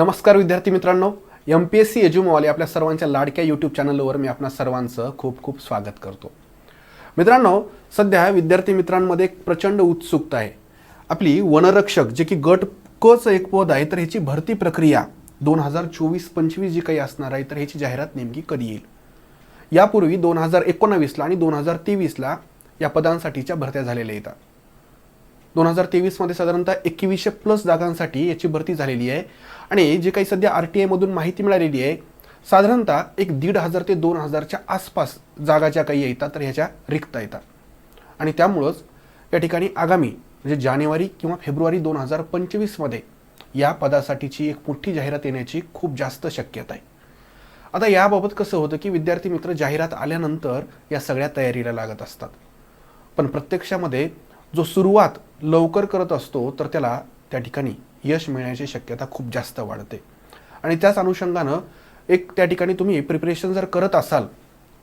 नमस्कार विद्यार्थी मित्रांनो एम पी एस सी एज्युमवाले आपल्या सर्वांच्या लाडक्या यूट्यूब चॅनलवर मी आपणा सर्वांचं खूप खूप स्वागत करतो. मित्रांनो सध्या विद्यार्थी मित्रांमध्ये एक प्रचंड उत्सुकता आहे. आपली वनरक्षक जे की गट कच एक पद आहे तर ह्याची भरती प्रक्रिया दोन हजार चोवीस पंचवीस जी काही असणार आहे तर ह्याची जाहिरात नेमकी कधी येईल? यापूर्वी दोन हजार एकोणावीसला आणि दोन हजार तेवीसला या पदांसाठीच्या भरत्या झालेल्या येतात. दोन हजार तेवीसमध्ये साधारणतः एकवीसशे प्लस जागांसाठी याची भरती झालेली आहे. आणि जे काही सध्या आर टी आयमधून माहिती मिळालेली आहे साधारणतः एक दीड हजार ते दोन हजारच्या आसपास जागा ज्या काही येतात तर ह्याच्या रिक्त येतात. आणि त्यामुळंच या ठिकाणी आगामी म्हणजे जानेवारी किंवा फेब्रुवारी दोन हजार पंचवीसमध्ये या पदासाठीची एक मोठी जाहिरात येण्याची खूप जास्त शक्यता आहे. आता याबाबत कसं होतं की विद्यार्थी मित्र जाहिरात आल्यानंतर या सगळ्या तयारीला लागत असतात. पण प्रत्यक्षामध्ये जो सुरुवात लवकर करत असतो तर त्याला त्या ठिकाणी यश मिळण्याची शक्यता खूप जास्त वाढते. आणि त्याच अनुषंगानं एक त्या ठिकाणी तुम्ही प्रिपरेशन जर करत असाल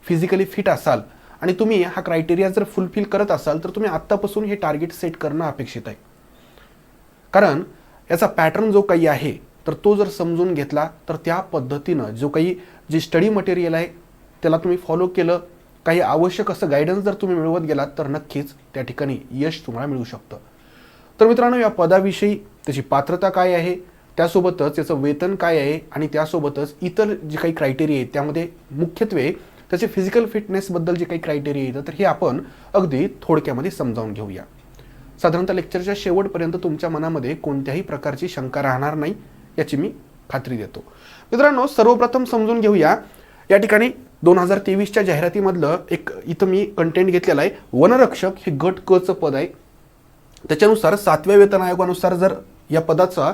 फिजिकली फिट असाल आणि तुम्ही हा क्रायटेरिया जर फुलफिल करत असाल तर तुम्ही आत्तापासून हे टार्गेट सेट करणं अपेक्षित आहे. कारण याचा पॅटर्न जो काही आहे तर तो जर समजून घेतला तर त्या पद्धतीनं जो काही जे स्टडी मटेरियल आहे त्याला तुम्ही फॉलो केलं काही आवश्यक असं गायडन्स जर तुम्ही मिळवत गेलात तर नक्कीच त्या ठिकाणी यश तुम्हाला मिळू शकतं. तर मित्रांनो या पदाविषयी त्याची पात्रता काय आहे? त्यासोबतच त्याचं वेतन काय आहे? आणि त्यासोबतच इतर जे काही क्रायटेरिया आहेत त्यामध्ये मुख्यत्वे त्याचे फिजिकल फिटनेसबद्दल जे काही क्रायटेरिया येतं तर हे आपण अगदी थोडक्यामध्ये समजावून घेऊया. साधारणतः लेक्चरच्या शेवटपर्यंत तुमच्या मनामध्ये कोणत्याही प्रकारची शंका राहणार नाही याची मी खात्री देतो. मित्रांनो सर्वप्रथम समजून घेऊया या ठिकाणी दोन हजार तेवीसच्या जाहिरातीमधलं एक इथं मी कंटेंट घेतलेला आहे. वनरक्षक हे गट कचं पद आहे. त्याच्यानुसार सातव्या वेतन आयोगानुसार जर या पदाचा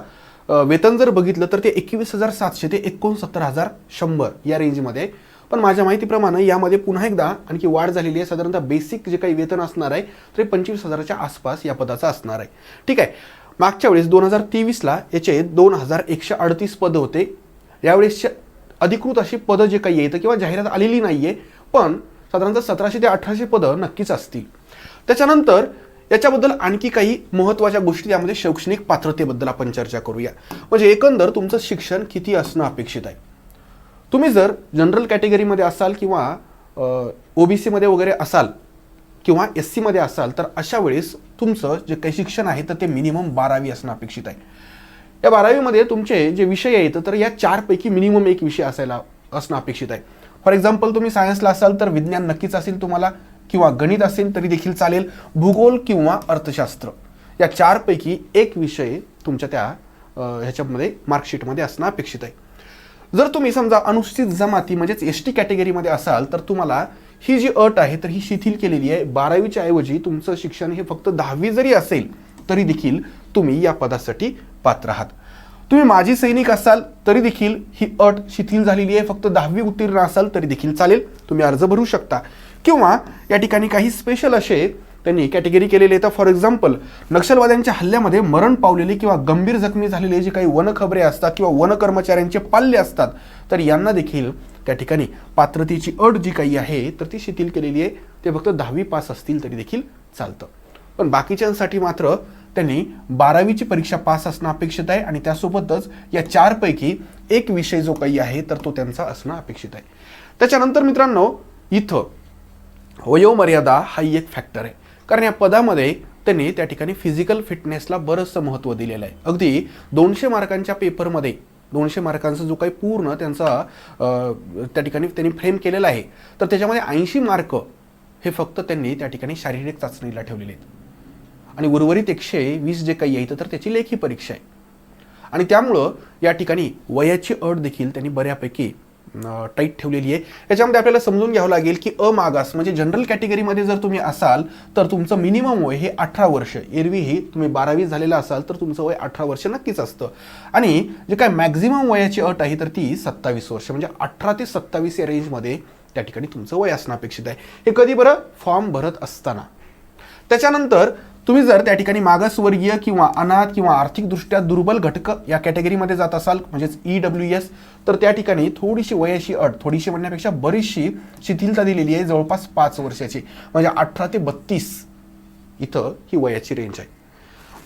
वेतन जर बघितलं तर ते एकवीस हजार सातशे ते एकोणसत्तर हजार शंभर या रेंजमध्ये. पण माझ्या माहितीप्रमाणे यामध्ये पुन्हा एकदा आणखी वाढ झालेली आहे. साधारणतः बेसिक जे काही वेतन असणार आहे तर पंचवीस हजाराच्या आसपास या पदाचं असणार आहे. ठीक आहे. मागच्या वेळेस दोन हजार तेवीसला याचे दोन हजार एकशे अडतीस पदं होते. यावेळेसचे अधिकृत अशी पदं जे काही येतं किंवा जाहिरात आलेली नाही आहे पण साधारणतः सतराशे ते अठराशे पदं नक्कीच असतील. त्याच्यानंतर याच्याबद्दल आणखी काही महत्त्वाच्या गोष्टी यामध्ये शैक्षणिक पात्रतेबद्दल आपण चर्चा करूया. म्हणजे एकंदर तुमचं शिक्षण किती असणं अपेक्षित आहे? तुम्ही जर जनरल कॅटेगरीमध्ये असाल किंवा ओबीसीमध्ये वगैरे असाल किंवा एस सीमध्ये असाल तर अशा वेळेस तुमचं जे काही शिक्षण आहे तर ते मिनिमम बारावी असणं अपेक्षित आहे. या बारावीमध्ये तुमचे जे विषय आहेत तर या चारपैकी मिनिमम एक विषय असायला असणं अपेक्षित आहे. फॉर एक्झाम्पल तुम्ही सायन्सला असाल तर विज्ञान नक्कीच असेल तुम्हाला. किंवा गणित असेल तरी देखील चालेल भूगोल किंवा अर्थशास्त्र. या चारपैकी एक विषय तुमच्या त्या ह्याच्यामध्ये मार्कशीटमध्ये असणं अपेक्षित आहे. जर तुम्ही समजा अनुसूचित जमाती म्हणजेच एस टी कॅटेगरीमध्ये असाल तर तुम्हाला ही जी अट आहे तर ही शिथिल केलेली आहे. बारावीच्या ऐवजी तुमचं शिक्षण हे फक्त दहावी जरी असेल तरी देखील तुम्ही या पदासाठी पात्र आहात. तुम्ही माजी सैनिक असाल तरी देखील ही अट शिथिल झालेली आहे. फक्त दहावी उत्तीर्ण असाल तरी देखील चालेल. तुम्ही अर्ज भरू शकता. किंवा या ठिकाणी काही स्पेशल असे त्यांनी कॅटेगरी केलेले तर फॉर एक्झाम्पल नक्षलवाद्यांच्या हल्ल्यामध्ये मरण पावलेले किंवा गंभीर जखमी झालेले जे काही वनखबरे असतात किंवा वन कर्मचाऱ्यांचे पाल्य असतात तर यांना देखील त्या ठिकाणी पात्रतेची अट जी काही आहे तर ती शिथिल केलेली आहे. ते फक्त दहावी पास असतील तरी देखील चालतं. पण बाकीच्यांसाठी मात्र त्यांनी बारावीची परीक्षा पास असणं अपेक्षित आहे आणि त्यासोबतच या चारपैकी एक विषय जो काही आहे तर तो त्यांचा असणं अपेक्षित आहे. त्याच्यानंतर मित्रांनो इथं वयोमर्यादा हा एक फॅक्टर आहे. कारण या पदामध्ये त्यांनी त्या ठिकाणी फिजिकल फिटनेसला बरंचसं महत्त्व दिलेलं आहे. अगदी दोनशे मार्कांच्या पेपरमध्ये दोनशे मार्कांचा जो काही पूर्ण त्यांचा त्या ठिकाणी त्यांनी फ्रेम केलेला आहे तर त्याच्यामध्ये ऐंशी मार्क हे फक्त त्यांनी त्या ठिकाणी शारीरिक चाचणीला ठेवलेले आहेत. आणि उर्वरित एकशे वीस जे काही येतं तर त्याची लेखी परीक्षा आहे. आणि त्यामुळं या ठिकाणी वयाची अट देखील त्यांनी बऱ्यापैकी टाईट ठेवलेली आहे. याच्यामध्ये आपल्याला समजून घ्यावं लागेल की अमागास म्हणजे जनरल कॅटेगरीमध्ये जर तुम्ही असाल तर तुमचं मिनिमम वय हे अठरा वर्ष. एरवीही तुम्ही बारावी झालेला असाल तर तुमचं वय अठरा वर्ष नक्कीच असतं. आणि जे काय मॅक्झिमम वयाची अट आहे तर ती सत्तावीस वर्ष म्हणजे अठरा ते सत्तावीस या रेंजमध्ये त्या ठिकाणी तुमचं वय असणं अपेक्षित आहे. हे कधी बरं? फॉर्म भरत असताना. त्याच्यानंतर तुम्ही जर त्या ठिकाणी मागासवर्गीय किंवा अनाथ किंवा आर्थिकदृष्ट्या दुर्बल घटक या कॅटेगरीमध्ये जात असाल म्हणजेच ई डब्ल्यू एस तर त्या ठिकाणी थोडीशी वयाची अट थोडीशी म्हणण्यापेक्षा बरीचशी शिथिलता दिलेली आहे जवळपास पाच वर्षाची. म्हणजे अठरा ते बत्तीस इथं ही वयाची रेंज आहे.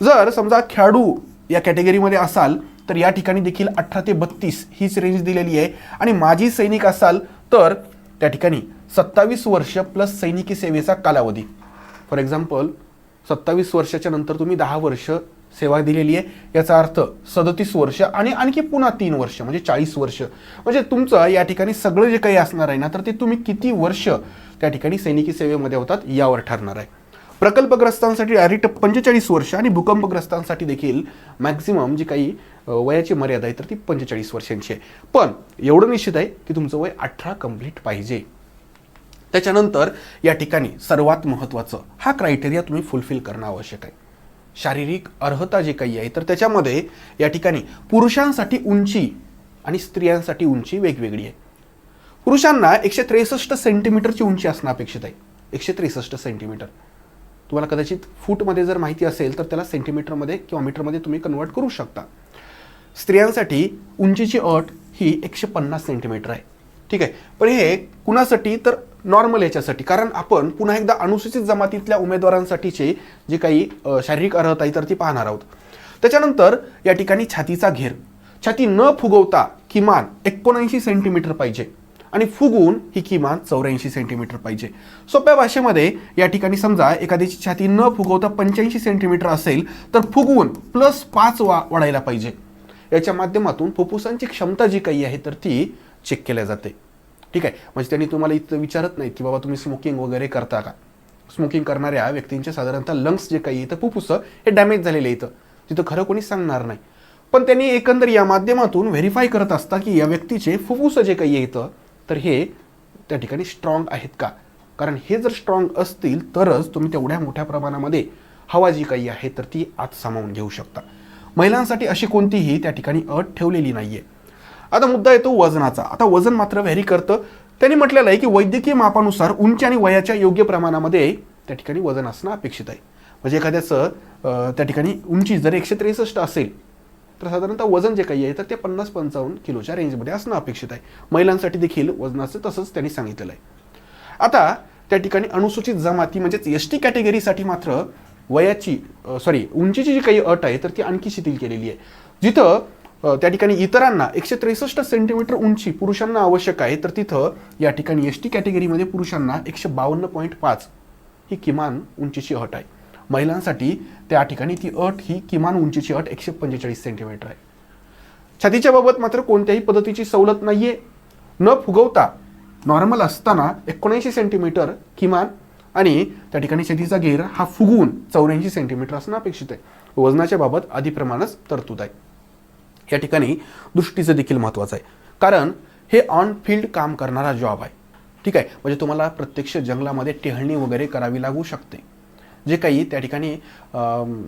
जर समजा खेळाडू या कॅटेगरीमध्ये असाल तर या ठिकाणी देखील अठरा ते बत्तीस हीच रेंज दिलेली आहे. आणि माजी सैनिक असाल तर त्या ठिकाणी सत्तावीस वर्ष प्लस सैनिकी सेवेचा कालावधी. फॉर एक्झाम्पल सत्तावीस वर्षाच्या नंतर तुम्ही दहा वर्ष सेवा दिलेली आहे. याचा अर्थ सदतीस वर्ष आणि आणखी पुन्हा तीन वर्ष म्हणजे चाळीस वर्ष. म्हणजे तुमचं या ठिकाणी सगळं जे काही असणार आहे ना तर ते तुम्ही किती वर्ष त्या ठिकाणी सैनिकी सेवेमध्ये होतात यावर ठरणार आहे. प्रकल्पग्रस्तांसाठी डायरेक्ट पंचेचाळीस वर्ष आणि भूकंपग्रस्तांसाठी देखील मॅक्झिमम जी काही वयाची मर्यादा आहे तर ती पंचेचाळीस वर्षांची आहे. पण एवढं निश्चित आहे की तुमचं वय अठरा कंप्लीट पाहिजे. त्याच्यानंतर या ठिकाणी सर्वात महत्त्वाचं हा क्रायटेरिया तुम्ही फुलफिल करणं आवश्यक आहे. शारीरिक अर्हता जे काही आहे तर त्याच्यामध्ये या ठिकाणी पुरुषांसाठी उंची आणि स्त्रियांसाठी उंची वेगवेगळी आहे. पुरुषांना एकशे त्रेसष्ट सेंटीमीटरची उंची असणं अपेक्षित आहे. एकशे त्रेसष्ट सेंटीमीटर तुम्हाला कदाचित फूटमध्ये जर माहिती असेल तर त्याला सेंटीमीटरमध्ये किंवा मीटरमध्ये तुम्ही कन्वर्ट करू शकता. स्त्रियांसाठी उंचीची अट ही एकशे पन्नास सेंटीमीटर आहे. ठीक आहे. पण हे कुणासाठी? तर नॉर्मल याच्यासाठी. कारण आपण पुन्हा एकदा अनुसूचित जमातीतल्या उमेदवारांसाठीचे जे काही शारीरिक अर्हता आहे तर ती पाहणार आहोत. त्याच्यानंतर या ठिकाणी छातीचा घेर. छाती न फुगवता किमान एकोणऐंशी सेंटीमीटर पाहिजे. आणि फुगून ही किमान चौऱ्याऐंशी सेंटीमीटर पाहिजे. सोप्या भाषेमध्ये या ठिकाणी समजा एखाद्याची छाती न फुगवता पंच्याऐंशी सेंटीमीटर असेल तर फुगवून प्लस पाच वा वाढायला पाहिजे. याच्या माध्यमातून फुफ्फुसांची क्षमता जी काही आहे तर ती चेक केल्या जाते. ठीक आहे? म्हणजे त्यांनी तुम्हाला इथं विचारत नाहीत की बाबा तुम्ही स्मोकिंग वगैरे करता का? स्मोकिंग करणाऱ्या व्यक्तींचे साधारणतः लंग्स जे काही इथं फुफ्फुसं फुफ्फुस हे डॅमेज झालेले इथं. तिथं खरं कोणी सांगणार नाही. पण त्यांनी एकंदर या माध्यमातून व्हेरीफाय करत असता की या व्यक्तीचे फुफ्फुस जे काही येतं तर हे त्या ठिकाणी स्ट्रॉंग आहेत का? कारण हे जर स्ट्रॉंग असतील तरच तुम्ही तेवढ्या मोठ्या प्रमाणामध्ये हवा जी काही आहे तर ती आत सामावून घेऊ शकता. महिलांसाठी अशी कोणतीही त्या ठिकाणी अट ठेवलेली नाही आहे आता मुद्दा येतो वजनाचा. आता वजन मात्र व्हॅरी करतं. त्यांनी म्हटलेलं आहे की वैद्यकीय मापानुसार उंची आणि वयाच्या योग्य प्रमाणामध्ये त्या ठिकाणी वजन असणं अपेक्षित आहे. म्हणजे एखाद्याचं त्या ठिकाणी उंची जर एकशे त्रेसष्ट असेल तर साधारणतः वजन जे काही आहे तर ते पन्नास पंचावन्न किलोच्या रेंजमध्ये असणं अपेक्षित आहे. महिलांसाठी देखील वजनाचं तसंच त्यांनी सांगितलेलं आहे. आता त्या ठिकाणी अनुसूचित जमाती म्हणजेच एस टी कॅटेगरीसाठी मात्र वयाची सॉरी उंचीची जी काही अट आहे तर ती आणखी शिथिल केलेली आहे. जिथं त्या ठिकाणी इतरांना एकशे त्रेसष्ट सेंटीमीटर उंची पुरुषांना आवश्यक आहे. तर तिथं या ठिकाणी एस टी कॅटेगरीमध्ये पुरुषांना एकशे बावन्न पॉईंट पाच ही किमान उंचीची अट आहे. महिलांसाठी त्या ठिकाणी ती अट ही किमान उंचीची अट एकशे पंचेचाळीस सेंटीमीटर आहे. छातीच्या बाबत मात्र कोणत्याही पद्धतीची सवलत नाही आहे न फुगवता नॉर्मल असताना एकोणऐंशी सेंटीमीटर किमान आणि त्या ठिकाणी छातीचा घेर हा फुगवून चौऱ्याऐंशी सेंटीमीटर असणं अपेक्षित आहे. वजनाच्या बाबत आधीप्रमाणेच तरतूद आहे. या ठिकाणी दृष्टीचं देखील महत्त्वाचं आहे. कारण हे ऑन फील्ड काम करणारा जॉब आहे. ठीक आहे? म्हणजे तुम्हाला प्रत्यक्ष जंगलामध्ये टेहळणी वगैरे करावी लागू शकते. जे काही त्या ठिकाणी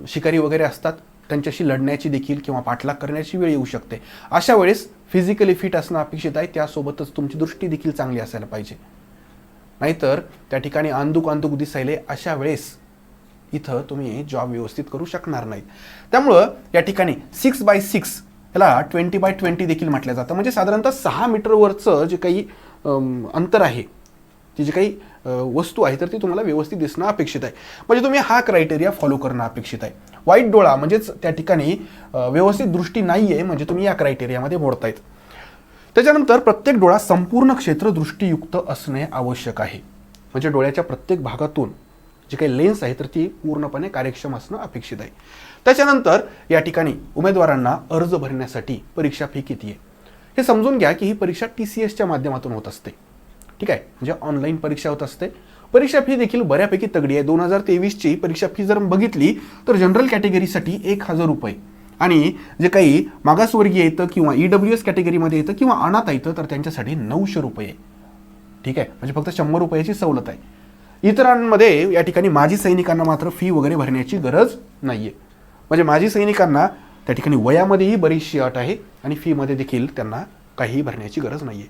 शिकारी वगैरे असतात त्यांच्याशी लढण्याची देखील किंवा पाठलाग करण्याची वेळ येऊ शकते. अशा वेळेस फिजिकली फिट असणं अपेक्षित आहे. त्यासोबतच तुमची दृष्टी देखील चांगली असायला पाहिजे. नाहीतर त्या ठिकाणी अंदुक अंदुक दिसायले अशा वेळेस इथं तुम्ही जॉब व्यवस्थित करू शकणार नाहीत. त्यामुळं या ठिकाणी सिक्स बाय सिक्स याला ट्वेंटी बाय ट्वेंटी देखील म्हटलं जातं. म्हणजे साधारणतः सहा मीटरवरचं जे काही अंतर आहे ती जी काही वस्तू आहे तर ती तुम्हाला व्यवस्थित दिसणं अपेक्षित आहे. म्हणजे तुम्ही हा क्रायटेरिया फॉलो करणं अपेक्षित आहे. वाईट डोळा म्हणजेच त्या ठिकाणी व्यवस्थित दृष्टी नाही आहे म्हणजे तुम्ही या क्रायटेरियामध्ये मोडतायत. त्याच्यानंतर प्रत्येक डोळा संपूर्ण क्षेत्र दृष्टीयुक्त असणे आवश्यक आहे. म्हणजे डोळ्याच्या प्रत्येक भागातून जी काही लेन्स आहे तर ती पूर्णपणे कार्यक्षम असणं अपेक्षित आहे. त्याच्यानंतर या ठिकाणी उमेदवारांना अर्ज भरण्यासाठी परीक्षा फी किती आहे? हे समजून घ्या की ही परीक्षा टी सी एसच्या माध्यमातून होत असते. ठीक आहे? म्हणजे ऑनलाईन परीक्षा होत असते. परीक्षा फी देखील बऱ्यापैकी तगडी आहे. दोन हजार तेवीसची परीक्षा फी जर बघितली तर जनरल कॅटेगरीसाठी एक हजार रुपये. आणि जे काही मागासवर्गीय येतं किंवा ई डब्ल्यू एस कॅटेगरीमध्ये येतं किंवा अनाथ येतं तर त्यांच्यासाठी नऊशे रुपये ठीक आहे? म्हणजे फक्त शंभर रुपयाची सवलत आहे. इतरांमध्ये या ठिकाणी माजी सैनिकांना मात्र फी वगैरे भरण्याची गरज नाही आहे म्हणजे माजी सैनिकांना त्या ठिकाणी वयामध्येही बरीचशी अट आहे आणि फीमध्ये देखील त्यांना काहीही भरण्याची गरज नाही आहे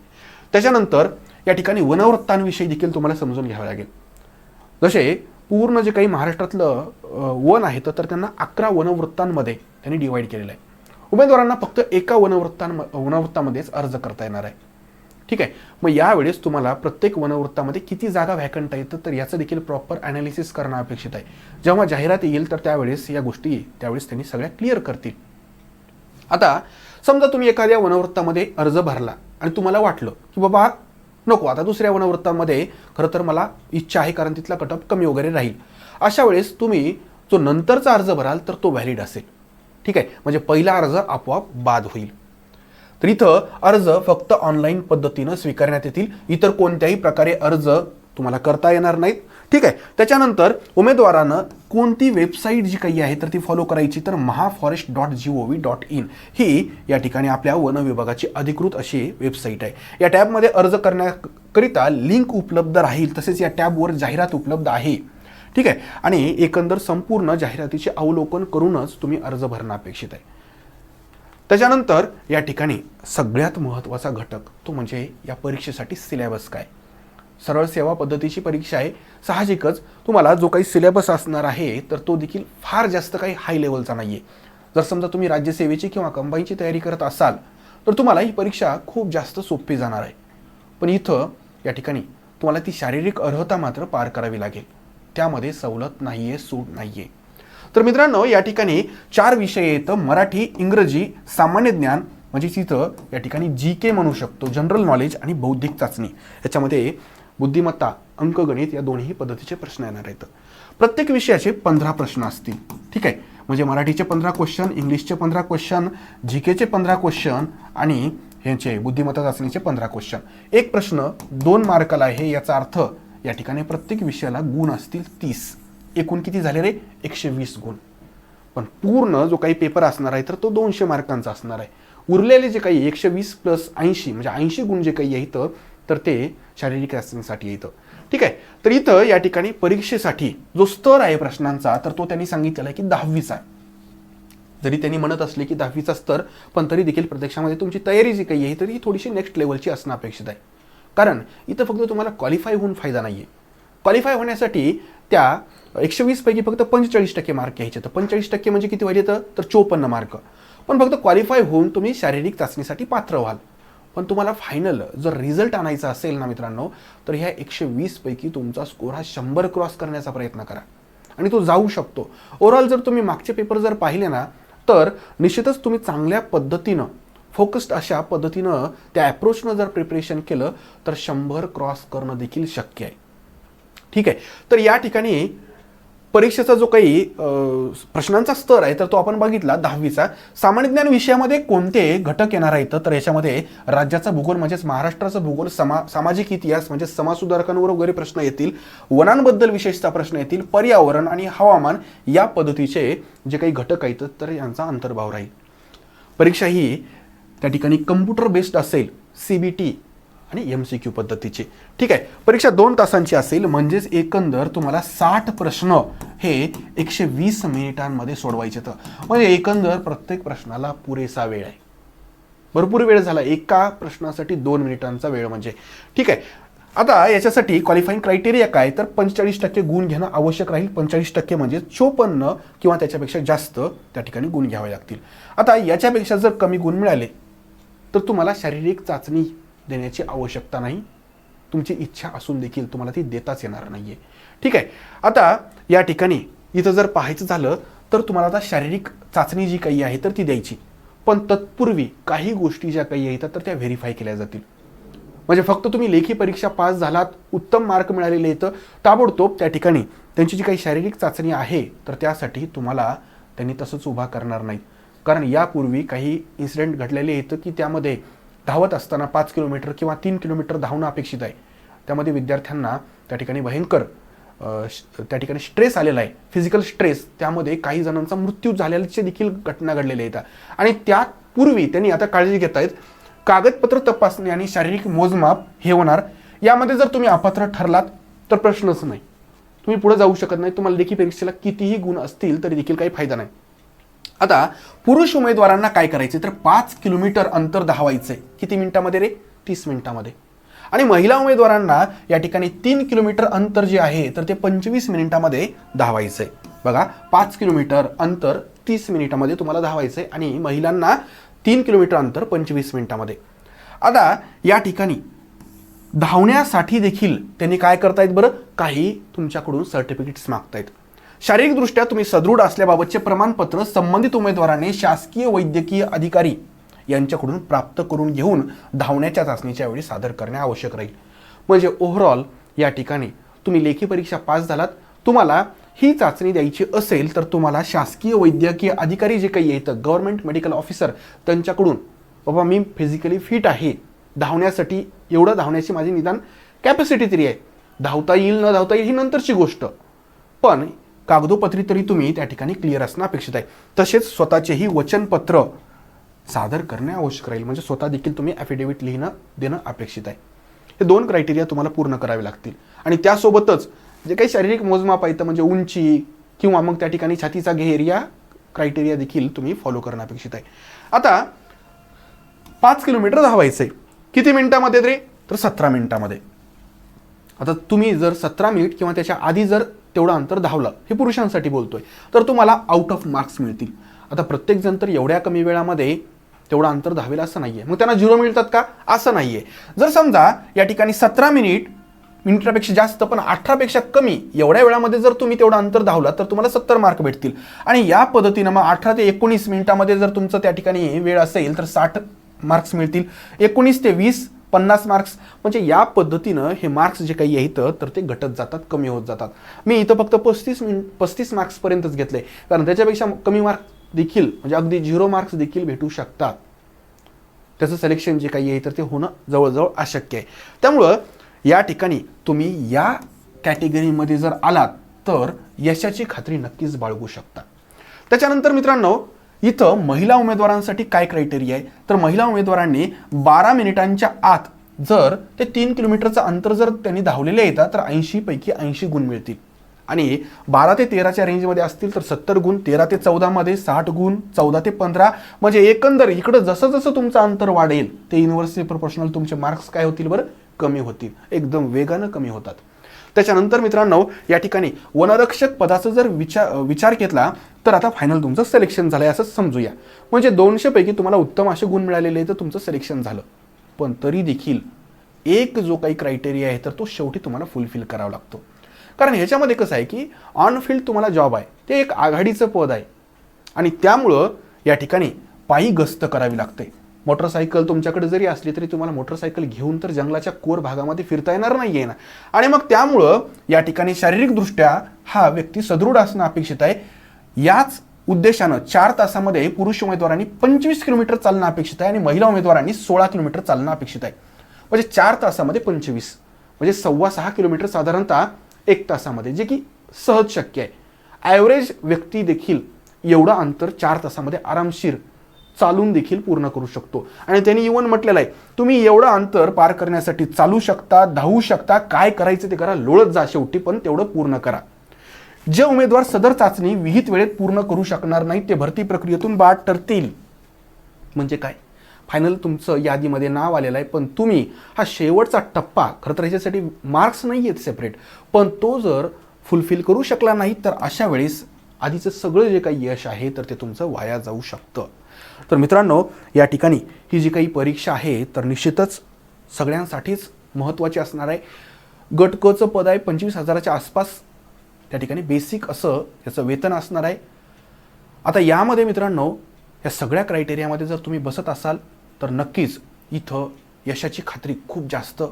त्याच्यानंतर या ठिकाणी वनवृत्तांविषयी देखील तुम्हाला समजून घ्यावं लागेल. जसे पूर्ण जे काही महाराष्ट्रातलं वन आहे तर त्यांना अकरा वनवृत्तांमध्ये त्यांनी डिवाईड केलेलं आहे. उमेदवारांना फक्त एका वनवृत्तां वनवृत्तामध्येच अर्ज करता येणार आहे. ठीक आहे. मग यावेळेस तुम्हाला प्रत्येक वनवृत्तामध्ये किती जागा व्हॅकंट आहेत तर याचं देखील प्रॉपर अनालिसिस करणं अपेक्षित आहे. जेव्हा जाहिरात येईल तर त्यावेळेस या गोष्टी त्यावेळेस त्यांनी सगळ्या क्लिअर करतील. आता समजा तुम्ही एखाद्या वनवृत्तामध्ये अर्ज भरला आणि तुम्हाला वाटलं की बाबा नको आता दुसऱ्या वनवृत्तामध्ये खरं तर मला इच्छा आहे कारण तिथला कटअप कमी वगैरे राहील. अशा वेळेस तुम्ही जो नंतरचा अर्ज भराल तर तो व्हॅलिड असेल. ठीक आहे. म्हणजे पहिला अर्ज आपोआप बाद होईल. तर इथं अर्ज फक्त ऑनलाईन पद्धतीनं स्वीकारण्यात येतील. इतर कोणत्याही प्रकारे अर्ज तुम्हाला करता येणार नाहीत. ठीक आहे? त्याच्यानंतर उमेदवारानं कोणती वेबसाईट जी काही आहे तर ती फॉलो करायची तर mahaforest dot G O V dot in ही या ठिकाणी आपल्या वन विभागाची अधिकृत अशी वेबसाईट आहे. या टॅबमध्ये अर्ज करण्याकरिता लिंक उपलब्ध राहील तसेच या टॅबवर जाहिरात उपलब्ध आहे. ठीक आहे? आणि एकंदर संपूर्ण जाहिरातीचे अवलोकन करूनच तुम्ही अर्ज भरणं अपेक्षित आहे. त्याच्यानंतर या ठिकाणी सगळ्यात महत्त्वाचा घटक तो म्हणजे या परीक्षेसाठी सिलेबस काय? सरळ सेवा पद्धतीची परीक्षा आहे. साहजिकच तुम्हाला जो काही सिलेबस असणार आहे तर तो देखील फार जास्त काही हाय लेवलचा नाही आहे जर समजा तुम्ही राज्यसेवेची किंवा कंबाईनची तयारी करत असाल तर तुम्हाला ही परीक्षा खूप जास्त सोपी जाणार आहे. पण इथं या ठिकाणी तुम्हाला ती शारीरिक अर्हता मात्र पार करावी लागेल. त्यामध्ये सवलत नाही आहे सूट नाही आहे तर मित्रांनो या ठिकाणी चार विषय येतं मराठी इंग्रजी सामान्य ज्ञान म्हणजे तिथं या ठिकाणी जी के म्हणू शकतो जनरल नॉलेज आणि बौद्धिक चाचणी. याच्यामध्ये बुद्धिमत्ता अंकगणित या दोन्ही पद्धतीचे प्रश्न येणार आहेत. प्रत्येक विषयाचे पंधरा प्रश्न असतील. ठीक आहे? म्हणजे मराठीचे पंधरा क्वेश्चन इंग्लिशचे पंधरा क्वेश्चन जी केचे पंधरा क्वेश्चन आणि ह्यांचे बुद्धिमत्ता चाचणीचे पंधरा क्वेश्चन एक प्रश्न दोन मार्काला आहे याचा अर्थ या ठिकाणी प्रत्येक विषयाला गुण असतील तीस. एकूण किती झाले रे? एकशे वीस गुण. पण पूर्ण जो काही पेपर असणार आहे तर तो दोनशे मार्कांचा असणार आहे. उरलेले जे काही एकशे वीस प्लस ऐंशी म्हणजे ऐंशी गुण जे काही येतं तर ते शारीरिक चाचणीसाठी येतं ठीक आहे? तर इथं या ठिकाणी परीक्षेसाठी जो स्तर आहे प्रश्नांचा तर तो त्यांनी सांगितलेला आहे की दहावीचा आहे. जरी त्यांनी म्हणत असले की दहावीचा स्तर पण तरी देखील प्रत्यक्षामध्ये तुमची तयारी जी काही आहे तर ही थोडीशी नेक्स्ट लेवलची असणं अपेक्षित आहे. कारण इथं फक्त तुम्हाला क्वालिफाय होऊन फायदा नाही आहे क्वालिफाय होण्यासाठी त्या एकशे वीसपैकी फक्त पंचेचाळीस टक्के मार्क घ्यायचे. तर पंचेचाळीस टक्के म्हणजे किती व्हायचे तर चोपन्न मार्क पण फक्त क्वालिफाय होऊन तुम्ही शारीरिक चाचणीसाठी पात्र व्हाल. पण तुम्हाला फायनल जर रिझल्ट आणायचा असेल ना मित्रांनो तर ह्या एकशे वीसपैकी तुमचा स्कोर हा शंभर क्रॉस करण्याचा प्रयत्न करा. आणि तो जाऊ शकतो. ओव्हरऑल जर तुम्ही मागचे पेपर जर पाहिले ना तर निश्चितच तुम्ही चांगल्या पद्धतीनं फोकस्ड अशा पद्धतीनं त्या अप्रोचनं जर प्रिपरेशन केलं तर शंभर क्रॉस करणं देखील शक्य आहे. ठीक आहे? तर या ठिकाणी परीक्षेचा जो काही प्रश्नांचा स्तर आहे तर तो आपण बघितला दहावीचा. सामान्य ज्ञान विषयामध्ये कोणते घटक येणार आहेत? तर याच्यामध्ये राज्याचा भूगोल म्हणजेच महाराष्ट्राचा भूगोल समा सामाजिक इतिहास म्हणजे समाजसुधारकांवर वगैरे प्रश्न येतील. वनांबद्दल विशेषतः प्रश्न येतील. पर्यावरण आणि हवामान या पद्धतीचे जे काही घटक आहेत तर यांचा अंतर्भाव राहील. परीक्षा ही त्या ठिकाणी कम्प्युटर बेस्ड असेल. सी बी टी आणि एम सी क्यू पद्धतीची. ठीक आहे. परीक्षा दोन तासांची असेल म्हणजेच एकंदर तुम्हाला साठ प्रश्न हे एकशे वीस मिनिटांमध्ये सोडवायचे तर म्हणजे एकंदर प्रत्येक प्रश्नाला पुरेसा वेळ आहे. भरपूर वेळ झाला. एका प्रश्नासाठी दोन मिनिटांचा वेळ म्हणजे. ठीक आहे. आता याच्यासाठी क्वालिफाईंग क्रायटेरिया काय? तर पंचेचाळीस टक्के गुण घेणं आवश्यक राहील. पंचेचाळीस टक्के म्हणजे चोपन्न किंवा त्याच्यापेक्षा जास्त त्या ठिकाणी गुण घ्यावे लागतील. आता याच्यापेक्षा जर कमी गुण मिळाले तर तुम्हाला शारीरिक चाचणी देण्याची आवश्यकता नाही. तुमची इच्छा असून देखील तुम्हाला ती देताच येणार नाही आहे ठीक आहे. आता या ठिकाणी इथं जर पाहायचं झालं तर तुम्हाला आता शारीरिक चाचणी जी काही आहे तर ती द्यायची. पण तत्पूर्वी काही गोष्टी ज्या काही येतात तर त्या व्हेरीफाय केल्या जातील. म्हणजे फक्त तुम्ही लेखी परीक्षा पास झालात उत्तम मार्क मिळालेले येतं ताबडतोब त्या ठिकाणी त्यांची जी काही शारीरिक चाचणी आहे तर त्यासाठी तुम्हाला त्यांनी तसंच उभा करणार नाहीत. कारण यापूर्वी काही इन्सिडेंट घडलेले येतं की त्यामध्ये धावत असताना पाच किलोमीटर किंवा तीन किलोमीटर धावणं अपेक्षित आहे. त्यामध्ये विद्यार्थ्यांना त्या ठिकाणी भयंकर श- त्या ठिकाणी स्ट्रेस आलेला आहे. फिजिकल स्ट्रेस त्यामध्ये काही जणांचा मृत्यू झाल्याचे देखील घटना घडलेल्या येतात आणि त्यापूर्वी त्यांनी आता काळजी घेत आहेत कागदपत्र तपासणी आणि शारीरिक मोजमाप हे होणार. यामध्ये जर तुम्ही अपात्र ठरलात तर प्रश्नच नाही. तुम्ही पुढे जाऊ शकत नाही. तुम्हाला देखील परीक्षेला कितीही गुण असतील तरी देखील काही फायदा नाही. आता पुरुष उमेदवारांना काय करायचे तर पाच किलोमीटर अंतर धावायचं आहे किती मिनिटामध्ये रे? तीस मिनिटामध्ये. आणि महिला उमेदवारांना या ठिकाणी तीन किलोमीटर अंतर जे आहे तर ते पंचवीस मिनिटामध्ये धावायचं आहे बघा पाच किलोमीटर अंतर तीस मिनिटामध्ये तुम्हाला धावायचं आहे आणि महिलांना तीन किलोमीटर अंतर पंचवीस मिनिटामध्ये. आता या ठिकाणी धावण्यासाठी देखील त्यांनी काय करतायत बरं? काही तुमच्याकडून सर्टिफिकेट्स मागतायत. शारीरिकदृष्ट्या तुम्ही सदृढ असल्याबाबतचे प्रमाणपत्र संबंधित उमेदवाराने शासकीय वैद्यकीय अधिकारी यांच्याकडून प्राप्त करून घेऊन धावण्याच्या चाचणीच्या वेळी सादर करणे आवश्यक राहील. म्हणजे ओव्हरऑल या ठिकाणी तुम्ही लेखी परीक्षा पास झालात तुम्हाला ही चाचणी द्यायची असेल तर तुम्हाला शासकीय वैद्यकीय अधिकारी जे काही येतं गव्हर्नमेंट मेडिकल ऑफिसर त्यांच्याकडून बाबा मी फिजिकली फिट आहे. धावण्यासाठी एवढं धावण्याची माझी निदान कॅपॅसिटी तरी आहे. धावता येईल न धावता येईल ही नंतरची गोष्ट. पण कागदोपत्री तरी तुम्ही त्या ठिकाणी क्लिअर असणं अपेक्षित आहे. तसेच स्वतःचेही वचनपत्र सादर करणे आवश्यक राहील. म्हणजे स्वतः देखील तुम्ही ॲफिडेव्हिट लिहिणं देणं अपेक्षित आहे. हे दोन क्रायटेरिया तुम्हाला पूर्ण करावे लागतील. आणि त्यासोबतच जे काही शारीरिक मोजमाप आहे तर म्हणजे उंची किंवा मग त्या ठिकाणी छातीचा घेर या क्रायटेरिया देखील तुम्ही फॉलो करणं अपेक्षित आहे. आता पाच किलोमीटर धावायचं आहे किती मिनिटामध्ये तरी तर सतरा मिनिटामध्ये. आता तुम्ही जर सतरा मिनिट किंवा त्याच्या आधी जर तेवढं अंतर धावलं हे पुरुषांसाठी बोलतोय तर तुम्हाला आउट ऑफ मार्क्स मिळतील. आता प्रत्येकजण तर एवढ्या कमी वेळामध्ये तेवढं अंतर धावेल असं नाही आहे मग त्यांना झिरो मिळतात का? असं नाही आहे जर समजा या ठिकाणी सतरा मिनिट मिनिटापेक्षा जास्त पण अठरापेक्षा कमी एवढ्या वेळामध्ये जर तुम्ही तेवढं अंतर धावला तर तुम्हाला सत्तर मार्क भेटतील. आणि या पद्धतीनं मग अठरा ते एकोणीस मिनिटामध्ये जर तुमचं त्या ठिकाणी वेळ असेल तर साठ मार्क्स मिळतील. एकोणीस ते वीस पन्नास मार्क्स म्हणजे या पद्धतीनं हे मार्क्स जे काही येतं तर ते घटत जातात कमी होत जातात. मी इथं फक्त पस्तीस मिनिट पस्तीस मार्क्सपर्यंतच घेतले कारण त्याच्यापेक्षा कमी मार्क देखील म्हणजे अगदी झिरो मार्क्स देखील भेटू शकतात. त्याचं सिलेक्शन जे काही आहे तर ते होणं जवळजवळ अशक्य आहे. त्यामुळं या ठिकाणी तुम्ही या कॅटेगरीमध्ये जर आलात तर यशाची खात्री नक्कीच बाळगू शकता. त्याच्यानंतर मित्रांनो इथं महिला उमेदवारांसाठी काय क्रायटेरिया आहे? तर महिला उमेदवारांनी बारा मिनिटांच्या आत जर ते तीन किलोमीटरचं अंतर जर त्यांनी धावलेले येतात तर ऐंशीपैकी ऐंशी गुण मिळतील. आणि बारा ते तेराच्या रेंजमध्ये असतील तर सत्तर गुण तेरा ते चौदामध्ये साठ गुण चौदा ते पंधरा. म्हणजे एकंदर इकडं जसं जसं तुमचं अंतर वाढेल ते युनिव्हर्सिटी प्रोपोर्शनल तुमचे मार्क्स काय होतील बरं? कमी होतील. एकदम वेगानं कमी होतात. त्याच्यानंतर मित्रांनो या ठिकाणी वनरक्षक पदाचा जर विचार विचार घेतला तर आता फायनल तुमचं सिलेक्शन झालं आहे असं समजूया. म्हणजे दोनशेपैकी तुम्हाला उत्तम असे गुण मिळालेले तर तुमचं सिलेक्शन झालं. पण तरी देखील एक जो काही क्रायटेरिया आहे तर तो शेवटी तुम्हाला फुलफिल करावा लागतो. कारण ह्याच्यामध्ये कसं आहे की ऑनफिल्ड तुम्हाला जॉब आहे ते एक आघाडीचं पद आहे. आणि त्यामुळं या ठिकाणी पायी गस्त करावी लागते. मोटरसायकल तुमच्याकडे जरी असली तरी तुम्हाला मोटरसायकल घेऊन तर जंगलाच्या कोर भागामध्ये फिरता येणार नाही ना. आणि मग त्यामुळं या ठिकाणी शारीरिकदृष्ट्या हा व्यक्ती सदृढ असणं अपेक्षित आहे. याच उद्देशानं चार तासामध्ये पुरुष उमेदवारांनी पंचवीस किलोमीटर चालणं अपेक्षित आहे आणि महिला उमेदवारांनी सोळा किलोमीटर चालणं अपेक्षित आहे. म्हणजे चार तासामध्ये पंचवीस म्हणजे सव्वा सहा किलोमीटर साधारणतः एक तासामध्ये जे की सहज शक्य आहे. ॲव्हरेज व्यक्ती देखील एवढं अंतर चार तासामध्ये आरामशीर चालून देखील पूर्ण करू शकतो. आणि त्यांनी इवन म्हटलेलं आहे तुम्ही एवढं अंतर पार करण्यासाठी चालू शकता धावू शकता काय करायचं ते करा लोळत जा शेवटी पण तेवढं पूर्ण करा. जे उमेदवार सदर चाचणी विहित वेळेत पूर्ण करू शकणार नाहीत ते भरती प्रक्रियेतून बाद ठरतील. म्हणजे काय? फायनल तुमचं यादीमध्ये नाव आलेलं आहे पण तुम्ही हा शेवटचा टप्पा खरं तर ह्याच्यासाठी मार्क्स नाही आहेत सेपरेट पण तो जर फुलफिल करू शकला नाही तर अशा वेळेस आधीचं सगळं जे काही यश आहे तर ते तुमचं वाया जाऊ शकतं. तर मित्रांनो या ठिकाणी ही जी काही परीक्षा आहे तर निश्चितच सगळ्यांसाठीच महत्त्वाची असणार आहे. गटकचं पद आहे पंचवीस हजाराच्या आसपास त्या ठिकाणी बेसिक असं याचं वेतन असणार आहे. आता यामध्ये मित्रांनो या सगळ्या क्रायटेरियामध्ये जर तुम्ही बसत असाल तर नक्कीच इथं यशाची खात्री खूप जास्त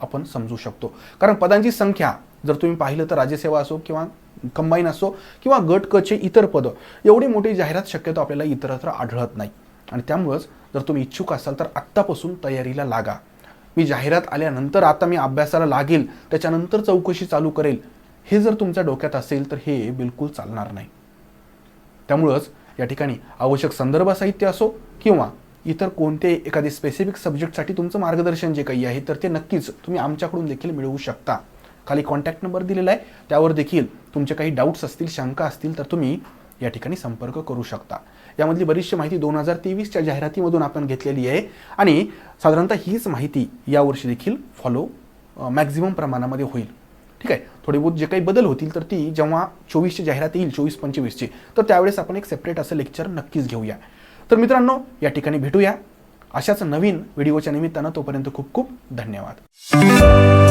आपण समजू शकतो. कारण पदांची संख्या जर तुम्ही पाहिलं तर राज्यसेवा असो किंवा कंबाईन असो किंवा गट कचे इतर पदं एवढी मोठी जाहिरात शक्यतो आपल्याला इतरत्र आढळत नाही. आणि त्यामुळंच जर तुम्ही इच्छुक असाल तर आत्तापासून तयारीला लागा. मी जाहिरात आल्यानंतर आता मी अभ्यासाला लागेल त्याच्यानंतर चौकशी चालू करेल हे जर तुमच्या डोक्यात असेल तर हे बिलकुल चालणार नाही. त्यामुळंच या ठिकाणी आवश्यक संदर्भ साहित्य असो किंवा इतर कोणते एखादी स्पेसिफिक सब्जेक्टसाठी तुमचं मार्गदर्शन जे काही आहे तर ते नक्कीच तुम्ही आमच्याकडून देखील मिळवू शकता. खाली कॉन्टॅक्ट नंबर दिलेला आहे. त्यावर देखील तुमचे काही डाऊट्स असतील शंका असतील तर तुम्ही या ठिकाणी संपर्क करू शकता. यामधली बरीचशी माहिती दोन हजार तेवीसच्या जाहिरातीमधून आपण घेतलेली आहे. आणि साधारणतः हीच माहिती यावर्षी देखील फॉलो मॅक्झिमम प्रमाणामध्ये होईल. ठीक आहे? थोडी बहुत जे काही बदल होतील तर ती जेव्हा चोवीसची जाहिरात येईल चोवीस पंचवीसची तर त्यावेळेस आपण एक सेपरेट असं लेक्चर नक्कीच घेऊया. तर मित्रांनो या ठिकाणी भेटूया. अशाच नवीन व्हिडिओच्या निमित्तानं तोपर्यंत खूप खूप धन्यवाद.